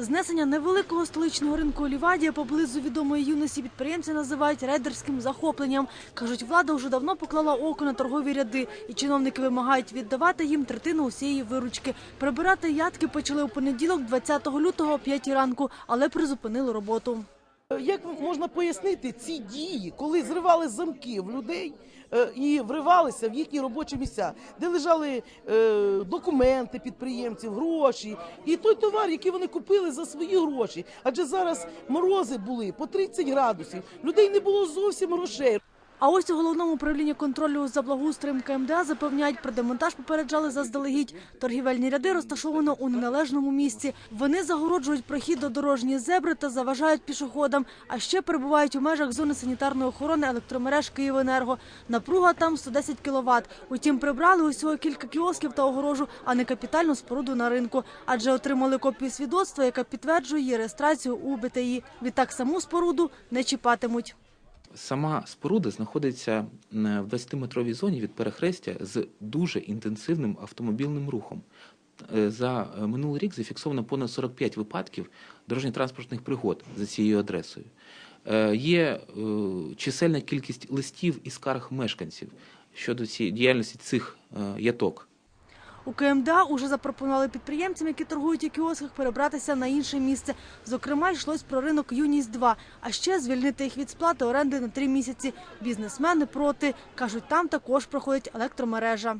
Знесення невеликого столичного ринку Олівадія поблизу відомої юності підприємці називають рейдерським захопленням. Кажуть, влада вже давно поклала око на торгові ряди, і чиновники вимагають віддавати їм третину усієї виручки. Прибирати ядки почали у понеділок, 20 лютого о 5 ранку, але призупинили роботу. Як можна пояснити ці дії, коли зривали замки в людей е, і вривалися в їхні робочі місця, де лежали е, документи підприємців, гроші і той товар, який вони купили за свої гроші. Адже зараз морози були по 30 градусів, людей не було зовсім грошей. А ось у головному управлінні контролю за благоустроєм КМДА запевняють, про демонтаж попереджали заздалегідь. Торгівельні ряди розташовано у неналежному місці. Вони загороджують прохід до дорожньої зебри та заважають пішоходам. А ще перебувають у межах зони санітарної охорони електромереж «Київенерго». Напруга там 110 кВт. Утім, прибрали усього кілька кіосків та огорожу, а не капітальну споруду на ринку. Адже отримали копію свідоцтва, яка підтверджує її реєстрацію у БТІ. Відтак саму споруду не чіпатимуть. Сама споруда знаходиться в 20-метровій зоні від перехрестя з дуже інтенсивним автомобільним рухом. Е, За е, минулий рік зафіксовано понад 45 випадків дорожньо-транспортних пригод за цією адресою. Е, Є чисельна кількість листів і скарг мешканців щодо цієї діяльності цих яток. У КМДА уже запропонували підприємцям, які торгують у кіосках, перебратися на інше місце. Зокрема, йшлось про ринок Юність 2 а ще звільнити їх від сплати оренди на три місяці. Бізнесмени проти кажуть, там також проходить електромережа.